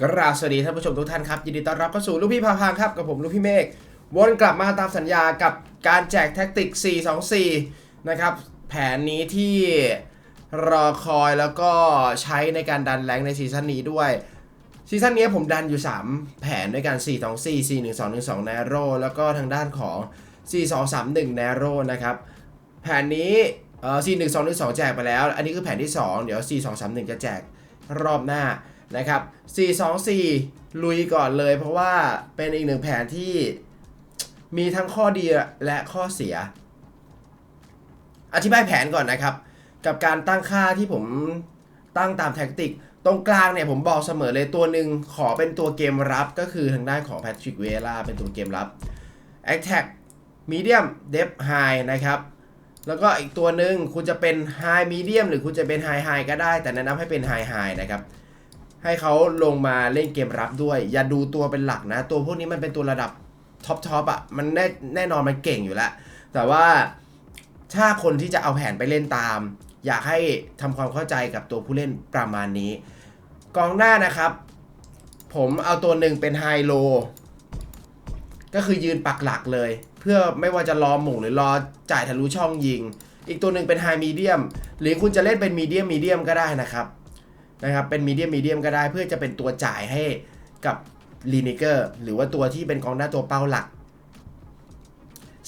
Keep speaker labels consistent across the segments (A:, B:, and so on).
A: กราบสวัสดีท่านผู้ชมทุกท่านครับยินดีต้อนรับเข้าสู่ลูกพี่พาพางครับกับผมลูกพี่เมฆวนกลับมาตามสัญญากับการแจกแท็กติก 424 นะครับ แผนนี้ที่รอคอยแล้วก็ใช้ในการดันแรงในซีซั่นนี้ด้วยซีซั่นนี้ผมดันอยู่ 3 แผนด้วยกัน 4 2 4 4 1 2 1 2 n a r o แล้วก็ทางด้านของ 4 2 3 1 n a r o นะครับ แผนนี้เอ่อ4 1 2 1 2 แจกไปแล้ว อันนี้คือแผนที่ 2 เดี๋ยว 4 2 3 1 จะแจกรอบหน้า นะครับ 4 2 4 ลุยก่อนเลย เพราะว่าเป็นอีกหนึ่งแผนที่มีทั้งข้อดีและข้อเสีย อธิบายแผนก่อนนะครับ กับการตั้งค่าที่ผมตั้งตามแท็กติก ตรงกลางเนี่ยผมบอกเสมอเลยตัวหนึ่งขอเป็นตัวเกมรับก็คือทางด้านของแพทริกเวล่าเป็นตัวเกมรับ Attack Medium Depth High นะครับแล้วก็อีกตัวหนึ่งคุณจะเป็น High Medium หรือคุณจะเป็น High High ก็ได้ แต่แนะนำให้เป็น High High นะครับ ให้เขาลงมาเล่นเกมรับด้วย อย่าดูตัวเป็นหลักนะ ตัวพวกนี้มันเป็นตัวระดับท็อปทอปอะมันแน่แน่นอนมันเก่งอยู่แล้ว แต่ว่าถ้าคนที่จะเอาแผนไปเล่นตาม อยากให้ทำความเข้าใจกับตัวผู้เล่นประมาณนี้ กองหน้านะครับ ผมเอาตัวหนึ่งเป็นไฮโลก็คือยืนปักหลักเลย เพื่อไม่ว่าจะรอหม่งหรือรอจ่ายทะลุช่องยิง อีกตัวหนึ่งเป็นไฮมีเดียมหรือคุณจะเล่นเป็นมีเดียมมีเดียมก็ได้นะครับ นะครับเป็นมีเดียมมีเดียมก็ได้เพื่อจะเป็นตัวจ่ายให้กับลีนิเกอร์หรือว่าตัวที่เป็นกองหน้าตัวเป้าหลัก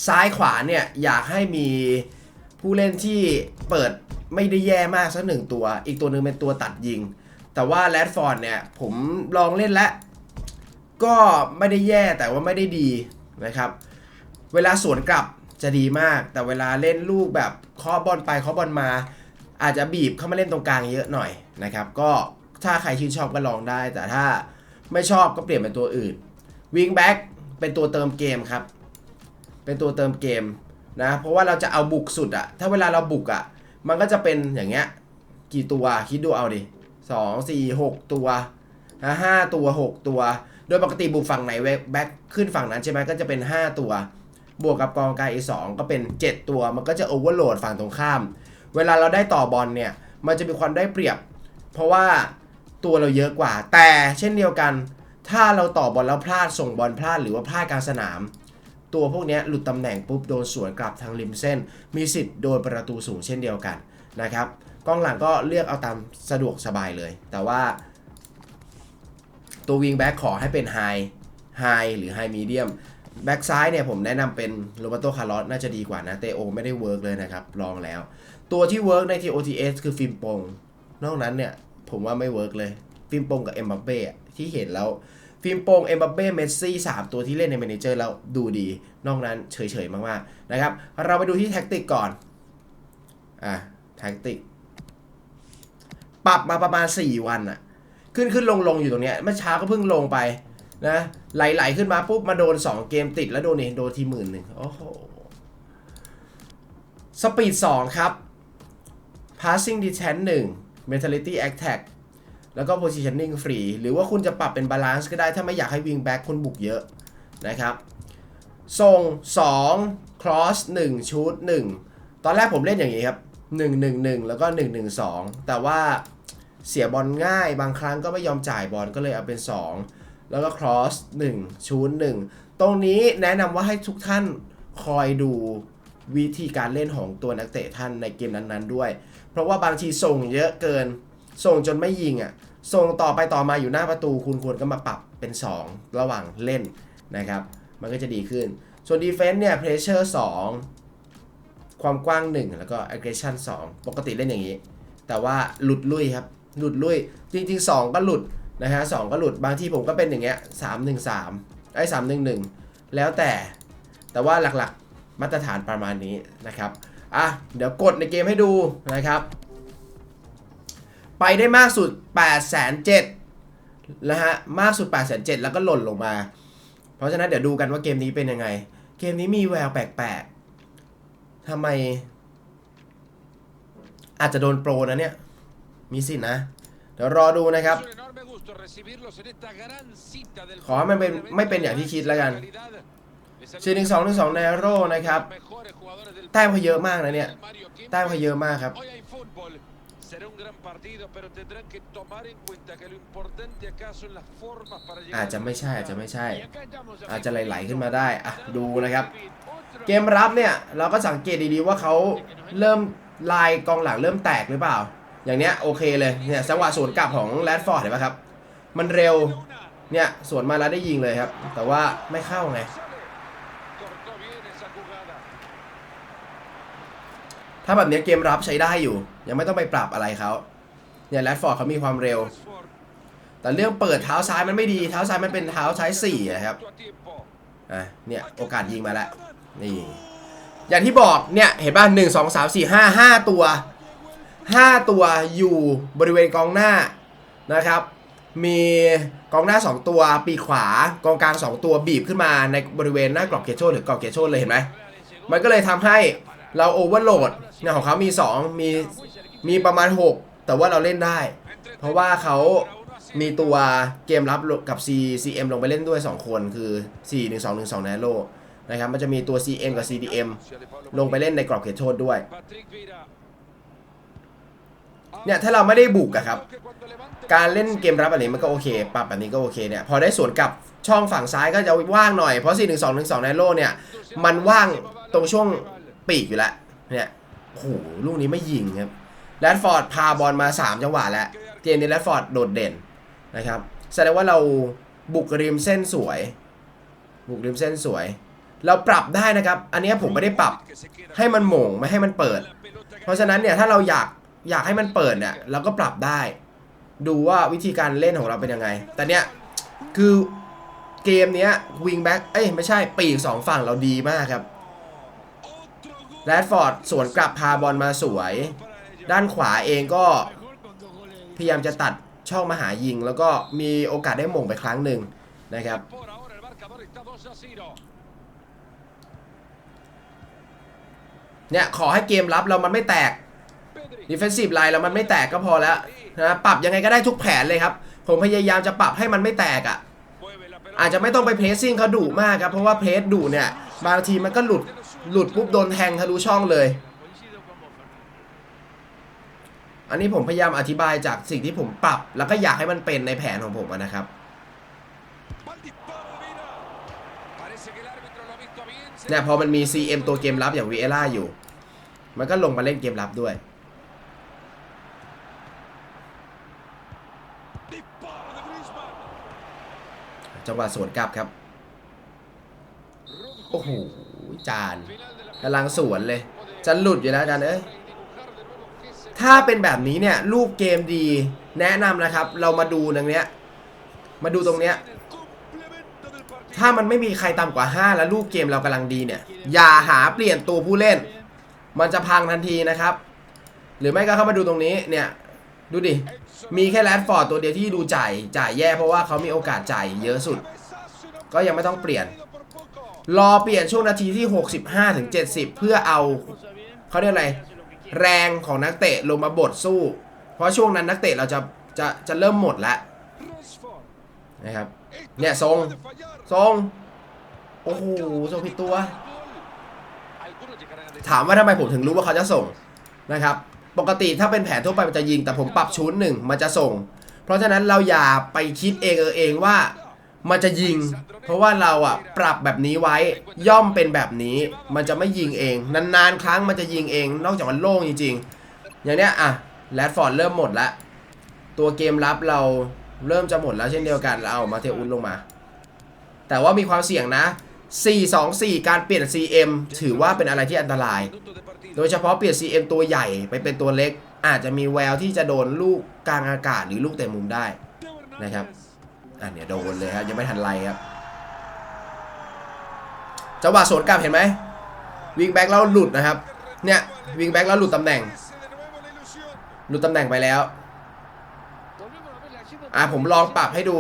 A: ซ้ายขวาเนี่ยอยากให้มีผู้เล่นที่เปิดไม่ได้แย่มากสักหนึ่งตัว อีกตัวหนึ่งเป็นตัวตัดยิง แต่ว่าแรดฟอร์ดเนี่ยผมลองเล่นแล้ว ก็ไม่ได้แย่แต่ว่าไม่ได้ดีนะครับ เวลาสวนกลับจะดีมาก แต่เวลาเล่นลูกแบบเคาะบอลไปเคาะบอลมา อาจจะบีบเข้ามาเล่นตรงกลางเยอะหน่อยนะครับ ก็ถ้าใครชื่นชอบก็ลองได้ แต่ถ้าไม่ชอบก็เปลี่ยนเป็นตัวอื่นวิงแบ็กเป็นตัวเติมเกมครับ เป็นตัวเติมเกมนะ เพราะว่าเราจะเอาบุกสุดอะถ้าเวลาเราบุกอะมันก็จะเป็นอย่างเงี้ยกี่ตัวคิดดูเอาดิสองสี่หกตัวนะห้าตัวหกตัว โดยปกติบุกฝั่งไหนแบ็คขึ้นฝั่งนั้นใช่ไหมก็จะเป็น 5 ตัว บวกกับกองกายอีกสองก็เป็น 7 ตัว มันก็จะโอเวอร์โหลดฝั่งตรงข้าม เวลาเราได้ต่อบอลเนี่ย มันจะมีความได้เปรียบ เพราะว่าตัวเราเยอะกว่า แต่เช่นเดียวกัน ถ้าเราต่อบอลแล้วพลาดส่งบอลพลาดหรือว่าพลาดกลางสนาม ตัวพวกนี้หลุดตำแหน่งปุ๊บโดนสวนกลับทางริมเส้น มีสิทธิ์โดนประตูสูงเช่นเดียวกันนะครับกล้องหลังก็เลือกเอาตามสะดวกสบายเลย แต่ว่า ตัววิงแบ็กขอให้เป็นไฮไฮหรือไฮมีเดียมแบ็กซ้ายเนี่ยผมแนะนำเป็นโรเบโตคาร์ลอสน่าจะดีกว่านะเตโอไม่ได้เวิร์กเลยนะครับ ลองแล้ว ตัวที่เวิร์กใน TOTS คือฟิล์มปงนอกนั้นเนี่ย ผมว่าไม่เวิร์กเลย ฟิล์มปงกับเอ็มบัปเป้ที่เห็นแล้ว ฟิล์มปงเอ็มบัปเป้เมสซี่สามตัวที่เล่นในเมเนเจอร์แล้วดูดี นอกนั้นเฉยๆ มากๆ นะครับ เราไปดูที่แท็กติกก่อน อะ แท็กติก ปรับมาประมาณ 4 วันอะขึ้นขึ้นลงลงอยู่ตรงเนี้ยเมื่อเช้าก็เพิ่งลงไปนะไหลไหลขึ้นมาปุ๊บมาโดน 2 เกมติดแล้วโดนนี่โดนทีหมื่นหนึ่งโอ้โหสปีด2ครับ passing distance 1 mentality attack แล้วก็ positioning free หรือว่าคุณจะปรับเป็น balance ก็ได้ถ้าไม่อยากให้ wing back คุณบุกเยอะนะครับ ส่ง 2 cross 1 shoot 1 ตอนแรกผมเล่นอย่างนี้ครับ 1 1 1 แล้วก็ 1 1 2 แต่ว่าเสียบอลง่ายบางครั้งก็ไม่ยอมจ่ายบอลก็เลยเอาเป็น 2 แล้วก็ cross 1ชูน1ตรงนี้แนะนำว่าให้ทุกท่านคอยดู วิธีการเล่นของตัวนักเตะท่านในเกมนั้นๆด้วย เพราะว่าบางทีส่งเยอะเกิน ส่งจนไม่ยิงอะ ส่งต่อไปต่อมาอยู่หน้าประตูคุณควรก็มาปรับเป็น 2 ระหว่างเล่นนะครับ มันก็จะดีขึ้น ส่วน defense เนี่ย pressure 2ความกว้าง 1 แล้วก็ aggression 2 ปกติเล่นอย่างนี้ แต่ว่าหลุดลุยครับ หลุดลุย จริง ๆ 2 ก็หลุดนะฮะสก็หลุด บางที่ผมก็เป็นอย่างเงี้ยสามหนึ่งสามไอ้สามหนึ่งหนึ่งแล้วแต่ แต่ว่าหลัก มาตรฐานประมาณนี้นะครับอะเดี๋ยวกดในเกมให้ดูนะครับ ไปได้มากสุด 8 7 0 0 0นะฮะมากสุด 8 7 0 0แล้วก็หล่นลงมา เพราะฉะนั้นเดี๋ยวดูกันว่าเกมนี้เป็นยังไง เกมนี้มีแววแปลกๆทำไม อาจจะโดนโปรนะเนี่ย มีสิทธินะ เดี๋ยวรอดูนะครับ ขอให้มันเป็นไม่เป็นอย่างที่คิดแล้วกัน 4 1 2 1 2ในโร่นะครับแต้มเขาเยอะมากนะเนี่ยแต้มเขาเยอะมากครับ
B: Será un gran partido, pero tendrán que tomar en cuenta que lo importante acá son las formas para llegar
A: อาจจะไม่ใช่อาจจะไม่ใช่ อาจจะไหลๆขึ้นมาได้อะดูนะครับ เกมรับเนี่ยเราก็สังเกตดีๆว่าเขาเริ่มลายกองหลังเริ่มแตกหรือเปล่า อย่างเนี้ยโอเคเลยเนี่ยจังหวะสวนกลับของแรดฟอร์ดเห็นไหมครับ มันเร็วเนี่ยสวนมาแล้วได้ยิงเลยครับ แต่ว่าไม่เข้าไง ถ้าแบบเนี้ยเกมรับใช้ได้อยู่ ยังไม่ต้องไปปรับอะไรเขาเนี่ยแรดฟอร์ดเขามีความเร็ว
B: Rashford,
A: แต่เรื่องเปิดเท้าซ้ายมันไม่ดี เท้าซ้ายมันเป็นเท้าซ้ายสี่อะครับ
B: justo a tiempo.
A: อะเนี่ยโอกาสยิงมาแล้วนี่อย่างที่บอกเนี่ยเห็นป่ะหนึ่งสองสามสี่ห้าห้าตัวห้าตัวอยู่บริเวณกองหน้านะครับ มีกองหน้า 2 ตัวปีขวากองกลาง 2 ตัวบีบขึ้นมาในบริเวณหน้ากรอบเกโชหรือกรอบเกโชเลยเห็นไหมมันก็เลยทำให้เราโอเวอร์โหลดเนี่ยของเขามี 2 มีมีประมาณ 6 แต่ว่าเราเล่นได้ เพราะว่าเขามีตัวเกมรับกับ C CM ลงไปเล่นด้วย 2 คนคือ 4 1 2 1 2 n a r o นะครับมันจะมีตัว CM กับ CDM ลงไปเล่นในกรอบเขตโทษด้วย เนี่ยถ้าเราไม่ได้บุกอะครับ การเล่นเกมรับแบบนี้มันก็โอเค ปรับแบบนี้ก็โอเคเนี่ยพอได้สวนกลับช่องฝั่งซ้ายก็จะว่างหน่อยเพราะ4 1 2 1 2 n a r o เนี่ยมันว่างตรงช่วงปีกอยู่แล้วเนี่ยโอ้โหลูกนี้ไม่ยิงครับแรดฟอร์ดพาบอลมา 3 จังหวะแล้วเกมนี้แรดฟอร์ดโดดเด่นนะครับแสดงว่าเราบุกริมเส้นสวย บุกริมเส้นสวย เราปรับได้นะครับ อันนี้ผมไม่ได้ปรับให้มันหม่งไม่ให้มันเปิด เพราะฉะนั้นเนี่ยถ้าเราอยาก อยากให้มันเปิดเนี่ยเราก็ปรับได้ ดูว่าวิธีการเล่นของเราเป็นยังไง แต่เนี่ยคือเกมเนี้ยวิงแบ็กเอ้ยไม่ใช่ปีกสองฝั่งเราดีมากครับแรดฟอร์ดสวนกลับพาบอลมาสวย ด้านขวาเองก็พยายามจะตัดช่องมาหายิง แล้วก็มีโอกาสได้หม่งไปครั้งหนึ่งนะครับ
B: Por ahora el marcador está 2 a 0.
A: เนี่ยขอให้เกมรับเรามันไม่แตก
B: Pedri.
A: Defensive line แล้วมันไม่แตกก็พอแล้วนะปรับยังไงก็ได้ทุกแผนเลยครับ ผมพยายามจะปรับให้มันไม่แตกอะ อาจจะไม่ต้องไปเพรสซิ่งเขาดุมากครับเพราะว่าเพรสดุเนี่ย บางทีมันก็หลุดหลุดปุ๊บโดนแทงทะลุช่องเลย อันนี้ผมพยายามอธิบายจากสิ่งที่ผมปรับ แล้วก็อยากให้มันเป็นในแผนของผมนะครับเนี่ยพอมันมี CM ตัวเกมรับอย่างวีเอล่าอยู่ มันก็ลงมาเล่นเกมรับด้วย จังหวะสวนกลับครับ
B: Rojo
A: โอ้โห จาน
B: final de la
A: กำลังสวนเลย จะหลุดอยู่แล้วอาจารย์เอ้ย
B: y dibujar de nuevo qué se
A: ถ้าเป็นแบบนี้เนี่ย รูปเกมดี แนะนำนะครับ เรามาดูตรงเนี้ย มาดูตรงเนี้ย
B: en el complemento del partido.
A: ถ้ามันไม่มีใครต่ำกว่า 5 แล้วรูปเกมเรากำลังดีเนี่ย อย่าหาเปลี่ยนตัวผู้เล่น มันจะพังทันทีนะครับ หรือไม่ก็เข้ามาดูตรงนี้เนี่ย ดูดิ มีแค่แรดฟอร์ดตัวเดียวที่ดูจ่ายจ่ายแย่เพราะว่าเขามีโอกาสจ่ายเยอะสุด ก็ยังไม่ต้องเปลี่ยน รอเปลี่ยนช่วงนาทีที่ 65ถึง70 เพื่อเอาเขาเรียกอะไร แรงของนักเตะลงมาบดสู้ เพราะช่วงนั้นนักเตะเราจะจะจะเริ่มหมดแล้วนะครับ
B: Esta
A: Mira, son-
B: puede fallar.
A: ทรง โอ้โหทรงผิดตัว ถามว่าทำไมผมถึงรู้ว่าเขาจะส่งนะครับ ปกติถ้าเป็นแผนทั่วไปมันจะยิง แต่ผมปรับชุดหนึ่งมันจะส่ง เพราะฉะนั้นเราอย่าไปคิดเองเออเองว่ามันจะยิง เพราะว่าเราอะปรับแบบนี้ไว้ย่อมเป็นแบบนี้ มันจะไม่ยิงเอง นานๆ ครั้งมันจะยิงเอง นอกจากมันโล่งจริงๆ อย่างเนี้ยอะแรดฟอร์ดเริ่มหมดละตัวเกมรับเราเริ่มจะหมดแล้วเช่นเดียวกันเราเอามาเทอุนลงมา แต่ว่ามีความเสี่ยงนะ 4-2-4 การเปลี่ยน CM ถือว่าเป็นอะไรที่อันตราย โดยเฉพาะเปลี่ยน CM ตัวใหญ่ไปเป็นตัวเล็ก อาจจะมีแววที่จะโดนลูกกลางอากาศหรือลูกเตะมุมได้นะครับอะเนี่ยโดนเลยครับยังไม่ทันไรครับจังหวะสวนกลับเห็นไหมวิงแบ็กแล้วหลุดนะครับเนี่ยวิงแบ็กแล้วหลุดตำแหน่ง หลุดตำแหน่งไปแล้วอะผมลองปรับให้ดู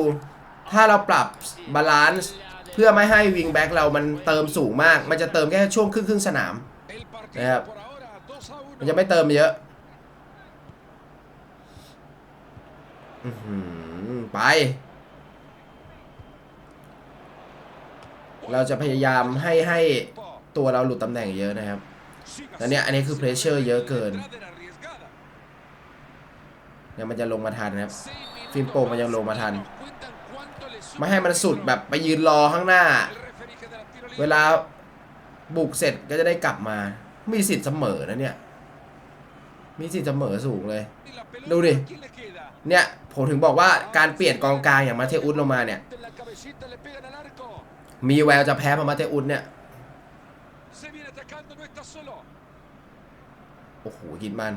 A: ถ้าเราปรับบาลานซ์เพื่อไม่ให้วิงแบ็กเรามันเติมสูงมาก มันจะเติมแค่ช่วงครึ่งครึ่งสนาม
B: El partido
A: Mira.
B: por ahora 2 a 1.
A: มันจะไม่เติมเยอะอือหือไป เราจะพยายามให้ให้ตัวเราหลุดตำแหน่งเยอะนะครับแต่เนี่ยอันนี้คือเพรสเชอร์เยอะเกินเนี่ยมันจะลงมาทันนะครับ
B: Seis
A: Fin
B: minutos
A: Pong
B: más.
A: yang lo matan.
B: Nos cuentan cuánto le suma
A: ไม่ให้มันสุดแบบไปยืนรอข้างหน้า เวลาบุกเสร็จก็จะได้กลับมา มีสิทธิ์เสมอนะเนี่ย มีสิทธิ์เสมอสูงเลย
B: Y la pelota,
A: Lure.
B: ¿a quién le queda?
A: เนี่ยผมถึงบอกว่าการเปลี่ยนกองกลางอย่างมาเทอุสลงมาเนี่ย มีแววจะแพ้พอมาเทอุสเนี่ยโอ้โหกินมัน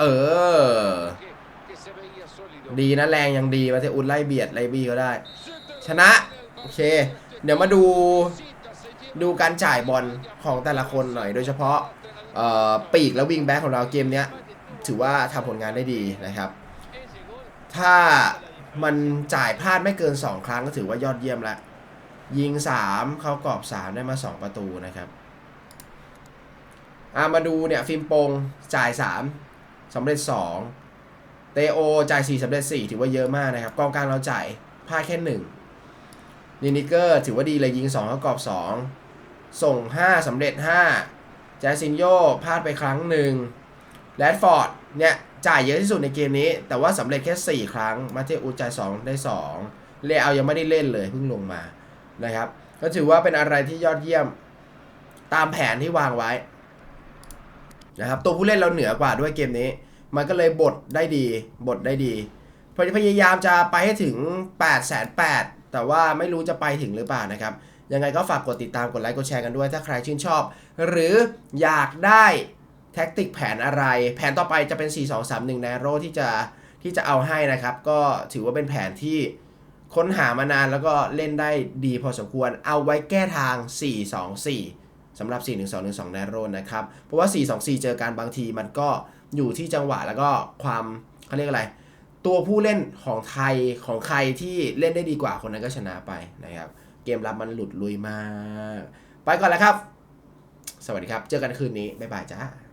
A: เออ ดีนะแรงยังดีมาเทอุสไล่เบียดไล่บี้เขาได้ ชนะ โอเค เดี๋ยวมาดูดูการจ่ายบอลของแต่ละคนหน่อยโดยเฉพาะปีกและวิงแบ็คของเราเกมเนี้ย ถือว่าทำผลงานได้ดีนะครับ ถ้ามันจ่ายพลาดไม่เกิน 2 ครั้งก็ถือว่ายอดเยี่ยมแล้วยิง 3 เข้ากรอบ 3 ได้มา 2 ประตูนะครับอามาดูเนี่ยฟิมโปงจ่าย 3สำเร็จ 2 เตโอจ่าย 4สำเร็จ 4 ถือว่าเยอะมากนะครับ กองกลางเราจ่ายพลาดแค่ 1 นินิเกอร์ถือว่าดีเลยยิง 2 เข้ากรอบ 2 ส่ง 5สำเร็จ 5 แจซินโยพลาดไปครั้งหนึ่ง แรดฟอร์ดเนี่ยจ่ายเยอะที่สุดในเกมนี้ แต่ว่าสำเร็จแค่ 4 ครั้ง มาเทอุสจ่าย2ได้ 2 เลเอายังไม่ได้เล่นเลยเพิ่งลงมานะครับ ก็ถือว่าเป็นอะไรที่ยอดเยี่ยมตามแผนที่วางไว้นะครับตัวผู้เล่นเราเหนือกว่าด้วยเกมนี้ มันก็เลยบทได้ดีบทได้ดีพยายามจะไปให้ถึง 8 8 0 0 0แต่ว่าไม่รู้จะไปถึงหรือเปล่านะครับ ยังไงก็ฝากกดติดตามกดไลค์กดแชร์กันด้วย ถ้าใครชื่นชอบ หรืออยากได้ แท็กติกแผนอะไร แผนต่อไปจะเป็น 4 2 3 1ในโรที่จะที่จะเอาให้นะครับ ก็ถือว่าเป็นแผนที่ค้นหามานานแล้วก็เล่นได้ดีพอสมควร เอาไว้แก้ทาง 4 2 4สำหรับ 4 1 2 1 2ในโรนะครับ เพราะว่า 4 2 4 เจอการบางทีมันก็อยู่ที่จังหวะแล้วก็ความเขาเรียกอะไร ตัวผู้เล่นของไทยของใครที่เล่นได้ดีกว่าคนนั้นก็ชนะไปนะครับ เกมรับมันหลุดลุยมาก ไปก่อนแล้วครับ สวัสดีครับ เจอกันคืนนี้ บ๊ายบายจ้า